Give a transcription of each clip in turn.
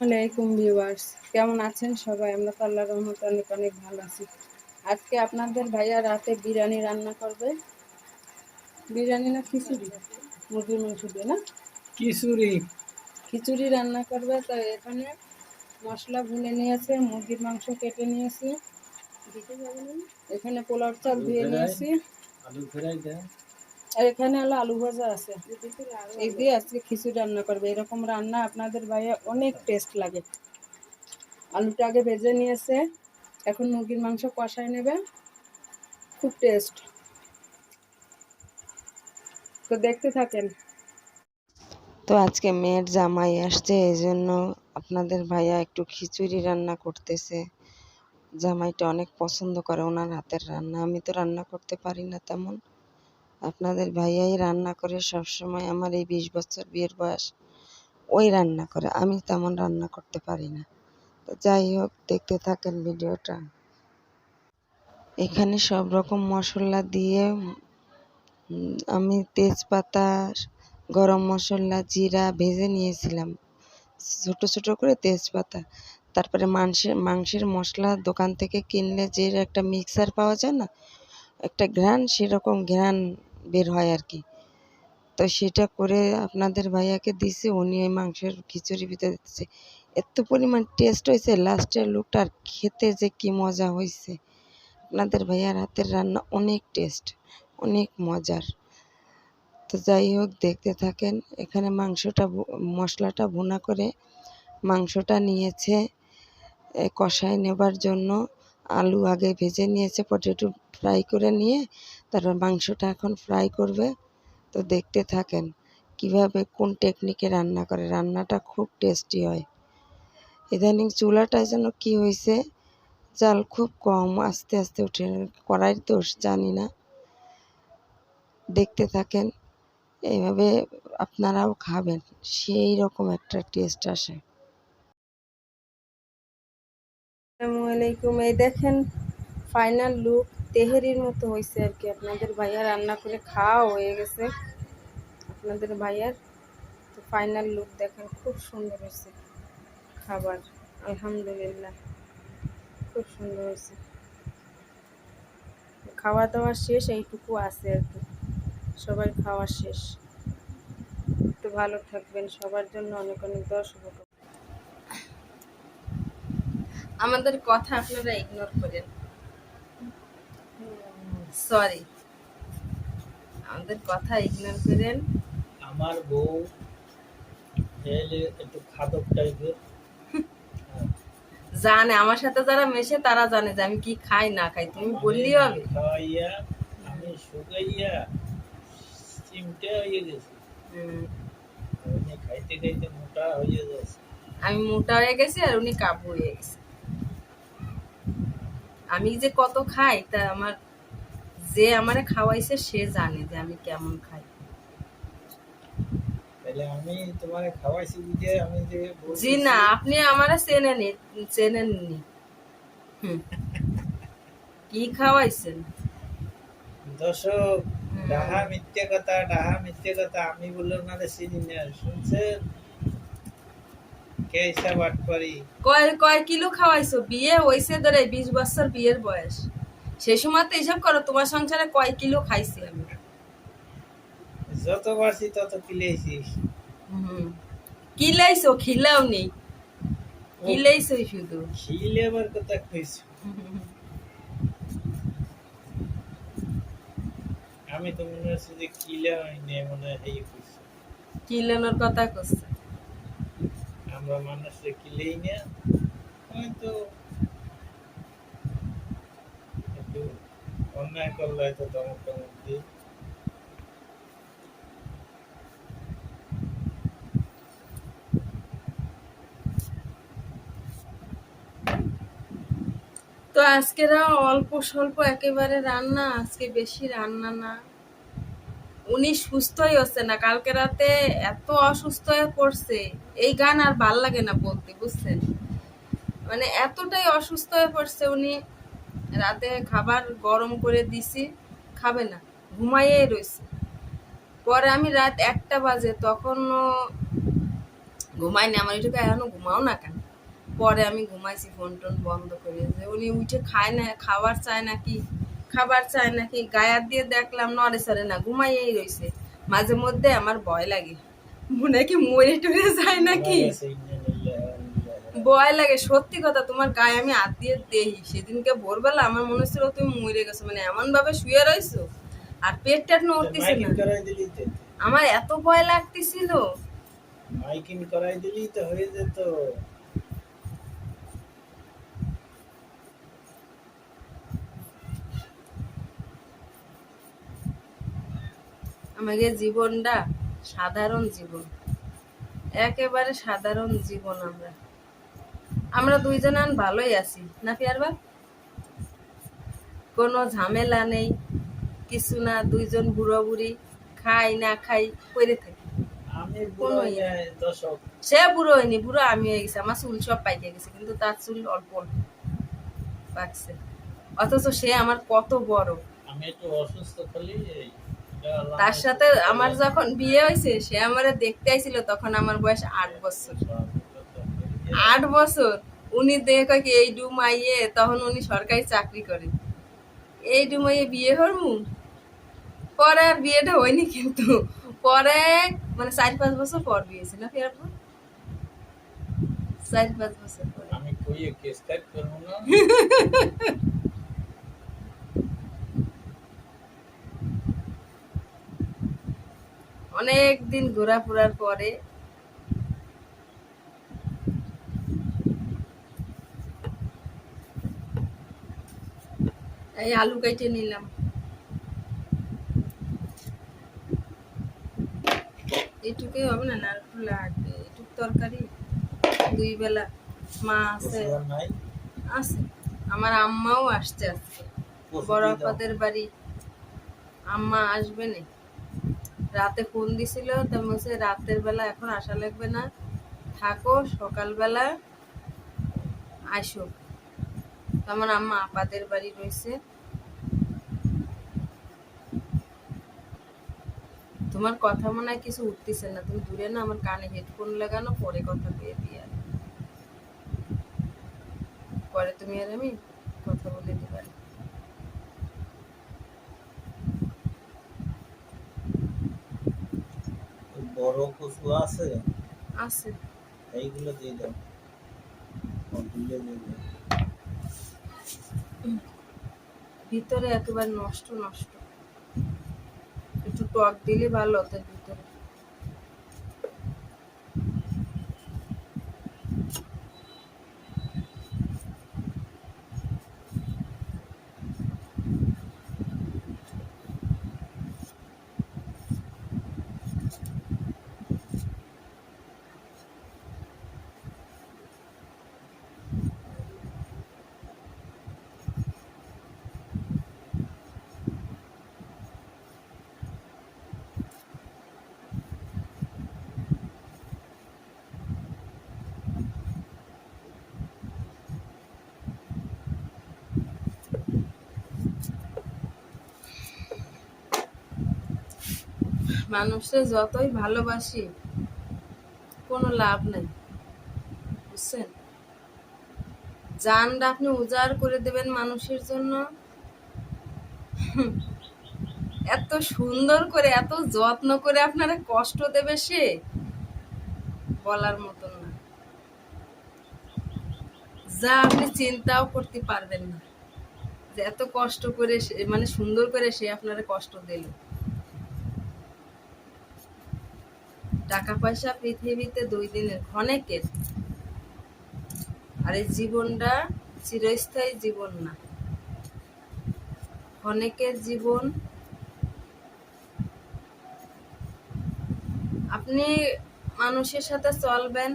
আলাইকুম ভিউয়ার্স কেমন আছেন সবাই? আমরা তো আল্লাহর রহমতে অনেক অনেক ভালো আছি। আজকে আপনাদের ভাইয়া রাতে বিরিয়ানি রান্না করবে। বিরিয়ানি না খিচুড়ি? মুরগির মাংস দিয়ে না? খিচুড়ি। খিচুড়ি রান্না করবে তো এখানে মশলা ভুলে নিয়েছে মুরগির মাংস কেটে নিয়েছি। এখানে পোলাও চাল ধুয়ে নিয়েছি। আলু ফ্রাই দেয়। আর এখানে হলো আলু ভাজা আছে। এই দিয়ে আজকে খিচুড়ি রান্না করবে। এরকম রান্না আপনাদের ভাইয়া অনেক টেস্ট লাগে। আলুটা আগে ভেজে নিয়েছে, এখন মুরগির মাংস কষায় নেবে। খুব টেস্ট তো দেখতে থাকেন। তো আজকে মেয়ের জামাই আসছে, এই জন্য আপনাদের ভাইয়া একটু খিচুড়ি রান্না করতেছে। জামাইটা অনেক পছন্দ করে ওনার হাতের রান্না। আমি তো রান্না করতে পারি না তেমন। আপনাদের ভাইয়াই রান্না করে সব সময় আমার এই বিশ বছর বিয়ের বয়স, ওই রান্না করে, আমি তেমন রান্না করতে পারি না। তো যাই হোক, দেখতে থাকেন ভিডিওটা। এখানে সব রকম মশলা দিয়ে আমি তেজপাতা, গরম মশলা, জিরা ভেজে নিয়েছিলাম। ছোট ছোট করে তেজপাতা। তারপরে মাংসের মাংসের মশলা দোকান থেকে কিনলে যে একটা মিক্সার পাওয়া যায় না, একটা ঘ্রাণ, সেরকম ঘ্রাণ বের হয় আর কি তো সেটা করে আপনাদের ভাইয়াকে দিছে, উনি ওই মাংসের খিচুড়ি ভিতরে দিচ্ছে এত পরিমাণ টেস্ট হয়েছে লাস্টের লুকটা আর খেতে যে কি মজা হয়েছে আপনাদের ভাইয়ার হাতের রান্না অনেক টেস্ট অনেক মজার। তো যাই হোক, দেখতে থাকেন, এখানে মাংসটা মশলাটা ভুনা করে মাংসটা নিয়েছে কষায় নেবার জন্য। আলু আগে ভেজে নিয়েছে পটেটো ফ্রাই করে নিয়ে, তারপর মাংসটা এখন ফ্রাই করবে। তো দেখতে থাকেন কীভাবে কোন টেকনিকে রান্না করে, রান্নাটা খুব টেস্টি হয়। ইদানিং চুলাটা যেন কি হয়েছে জাল খুব কম, আস্তে আস্তে উঠে কড়াইয়ের দোষ, জানি না। দেখতে থাকেন, এইভাবে আপনারাও খাবেন, সেই রকম একটা টেস্ট আসে। আসসালামু আলাইকুম। এই দেখেন ফাইনাল লুক তেহেরির মতো হয়েছে আর কি। আপনাদের ভাইয়া রান্না করে খাওয়া হয়ে গেছে। আপনাদের ভাইয়ার তো ফাইনাল লুক দেখেন, খুব সুন্দর হয়েছে খাবার। আলহামদুলিল্লাহ, খুব সুন্দর হয়েছে খাওয়া দাওয়া শেষ, এইটুকু আছে আর কি। সবাই খাওয়া শেষ। একটু ভালো থাকবেন। সবার জন্য অনেক অনেক শুভকামনা। আমাদের কথা আপনারা ইগনোর করেন। সরি আমাদের কথা ইগনোর করেন। আমার বউ এলে একটু খাদক টাইপের। জানে আমার সাথে যারা মেশে তারা জানে যে আমি কি খাই না খাই। তুমি বললেই হবে খাওয়াইয়া আমি শুকাইয়া চিমটে হয়ে গেছি। খাইতে খাইতে মোটা হয়ে যাচ্ছে আমি মোটা হয়ে গেছি আর উনি কাবু হয়ে গেছে। আমি যে কত খাই তা আমার যে আমারে খাওয়াইছে সে জানে যে আমি কেমন খাই। তাহলে আমি তোমার খাওয়াইছি বুঝে আমি যে জি না আপনি আমারে চেনেন চেনেননি। হুম। কি খাওয়াইছেন? দর্শক ডাহা মিথ্যে কথা ডাহা মিথ্যে কথা আমি বললাম না চিনি না শুনছেন? কে হিসাব কয় কয় কিলো খাওয়াইছো? বিয়ে ধরে বছর বিয়ের বয়স। সেই সময় তো হিসাব করো তোমার সংসারে কয় কিলো খাইছি আমি? যত বাড়ছি তত কিলেছিস হুম। কিলাইছো খিলাও কিলাইছো শুধু। খিলে কথা কইছো আমি তো মনে হচ্ছে যে কিলে হয়নি মনে হয় কিলানোর কথা আমরা মানুষে কিলেই না হয়তো একটু অন্যায় করলে হয়তো তমক টমক দিই তো আজকেরা অল্প স্বল্প একেবারে রান্না, আজকে বেশি রান্না না। উনি সুস্থই হচ্ছে না। কালকে রাতে এত অসুস্থ হয়ে পড়ছে। এই গান আর ভালো লাগে না বলতে, বুঝছেন? মানে এতটাই অসুস্থ হয়ে পড়ছে উনি। রাতে খাবার গরম করে দিছি, খাবে না, ঘুমাইয়েই রয়েছে পরে আমি রাত একটা বাজে তখন ঘুমাইনি আমার একটু এখনও ঘুমাও না কেন? পরে আমি ঘুমাইছি ফোন টোন বন্ধ করে যে উনি উঠে খায় না, খাবার চায় নাকি খাবার চায় নাকি? গায়ার দিয়ে দেখলাম নড়ে সরে না ঘুমাইয়েই রয়েছে মাঝে মধ্যে আমার ভয় লাগে। মনে কি মরে টরে যায় নাকি? ভয় লাগে। সত্যি কথা তোমার গায়ে আমি হাত দিয়ে দেখি সেদিনকে ভোরবেলা আমার মনে হচ্ছিল তুমি মরে গেছো। মানে এমন ভাবে শুয়ে রয়েছো আর পেট টেট নড়তেছে না। আমার এত ভয় লাগতেছিল। মাইকিং করাই দিলি তো হয়ে যেত। আমাদের জীবনটা সাধারণ জীবন। একেবারে সাধারণ জীবন আমরা। আমরা দুইজন ভালোই আছি না পিয়ারবা কোনো ঝামেলা নেই কিছু না দুইজন বুড়ো বুড়ি খাই না খাই করে থাকি। ইয়ে সে বুড়ো হয়নি বুড়ো আমি হয়ে গেছি আমার চুল সব পাইকে গেছে কিন্তু তার চুল অল্প অল্প পাকছে। অথচ সে আমার কত বড়। আমি একটু অসুস্থ খালি তার সাথে আমার যখন বিয়ে হয়েছে সে আমারে দেখতে আইছিল তখন আমার বয়স আট বছর। আট বছর? উনি দেখে কি এই ডুমাইয়ে তখন উনি সরকারি চাকরি করে। এই ডুমাইয়ে বিয়ে হরমু? পরে আর বিয়েটা হয়নি কিন্তু। পরে মানে চার পাঁচ বছর পর বিয়ে হয়েছে না ফেরার পর চার পাঁচ বছর পরে। আমি কইয়ে কেস করব না। অনেক দিন ঘোরাফেরার পরে এই আলু কেটে নিলাম। এটুকুই হবে না না একটু লাগবে এটুক তরকারি দুই বেলা মা আছে। আছে। আমার আম্মাও আসছে আজকে। বড় আপাদের বাড়ি। আম্মা আসবে না রাতে ফোন দিছিল, তো আমি বলছি, রাতের বেলা এখন আসা লাগবে না। থাকো, সকালবেলা আসো। আমার আম্মা আপাদের বাড়ি রয়েছে। তোমার কথা মনে হয় কিছু উঠতেছে না। তুমি দূরে না, আমার কানে হেডফোন লাগানো, পরে কথা পেয়ে দিয়ে পরে তুমি আর আমি কথা বলে দিবা বড় কচু আছে? আছে। এইগুলো দিয়ে দাও। দিয়ে দাও? ভিতরে একেবারে নষ্ট নষ্ট। একটু টক দিলে ভালো হতো মানুষের যতই ভালোবাসি, কোনো লাভ নেই। বুঝছেন? জানটা আপনি উজাড় করে দেবেন মানুষের জন্য। এত সুন্দর করে, এত যত্ন করে আপনারা কষ্ট দেবে সে? বলার মতন না। যা আপনি চিন্তাও করতে পারবেন না। এত কষ্ট করে মানে সুন্দর করে সে আপনারা কষ্ট দিল। টাকা পয়সা পৃথিবীতে দুই দিনের ক্ষণেকের। আর এই জীবনটা চিরস্থায়ী জীবন না। ক্ষণেকের জীবন। আপনি মানুষের সাথে চলবেন,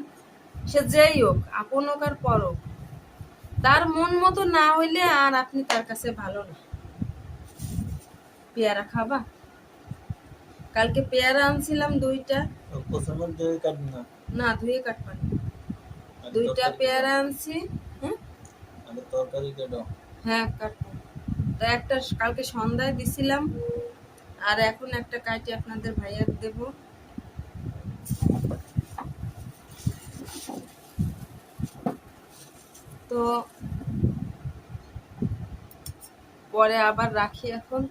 সে যেই হোক, আপন হোক আর পর তার মন মতো না হইলে আর আপনি তার কাছে ভালো না। পেয়ারা খাবা? কালকে পেয়ারা আনছিলাম দুইটা। না? ধুয়ে কাটবেন দুইটা পেয়ারা আনছি হ্যাঁ কাটবো। তো একটা কালকে সন্ধ্যায় দিছিলাম আর এখন একটা কাটি আপনাদের ভাইয়ার দেব। তো পরে আবার রাখি এখন।